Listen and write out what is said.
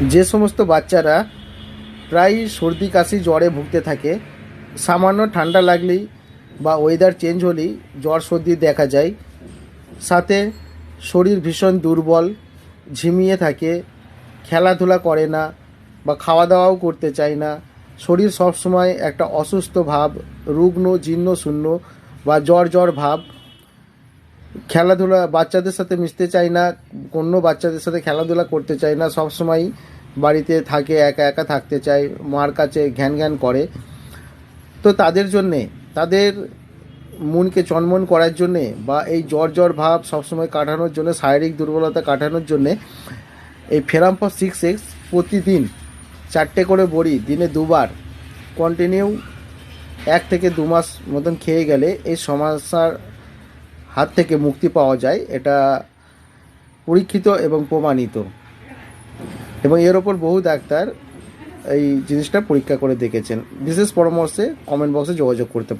যে সমস্ত বাচ্চারা প্রায় সর্দি, কাশি, জ্বরে ভুগতে থাকে, সামান্য ঠান্ডা লাগলেই বা ওয়েদার চেঞ্জ হলেই জ্বর, সর্দি দেখা যায়। সাথে শরীর ভীষণ দুর্বল, ঝিমিয়ে থাকে, খেলাধুলা করে না বা খাওয়া দাওয়াও করতে চায় না। শরীর সবসময় একটা অসুস্থ ভাব, রুগ্ন, জীর্ণ, শূন্য বা জ্বর জ্বর ভাব খেলাধুলা বাচ্চাদের সাথে মিশতে চায় না, অন্য বাচ্চাদের সাথে খেলাধুলা করতে চায় না, সব সময় বাড়িতে থাকে, একা একা থাকতে চায়, মার কাছে ঘ্যান ঘ্যান করে। তো তাদের জন্যে, তাদের মনকে চনমন করার জন্যে বা এই জ্বর জ্বর ভাব সবসময় কাটানোর জন্য, শারীরিক দুর্বলতা কাটানোর জন্যে এই ফেরাম্পস সিক্স এক্স প্রতিদিন চারটে করে বড়ি দিনে দুবার কন্টিনিউ এক থেকে দু মাস মতন খেয়ে গেলে এই সমস্যার হাত থেকে মুক্তি পাওয়া যায়, এটা পরীক্ষিত এবং প্রমাণিত। এবং এর ওপর বহু ডাক্তার এই জিনিসটা পরীক্ষা করে দেখেছেন। বিশেষ পরামর্শে কমেন্ট বক্সে যোগাযোগ করতে পারেন।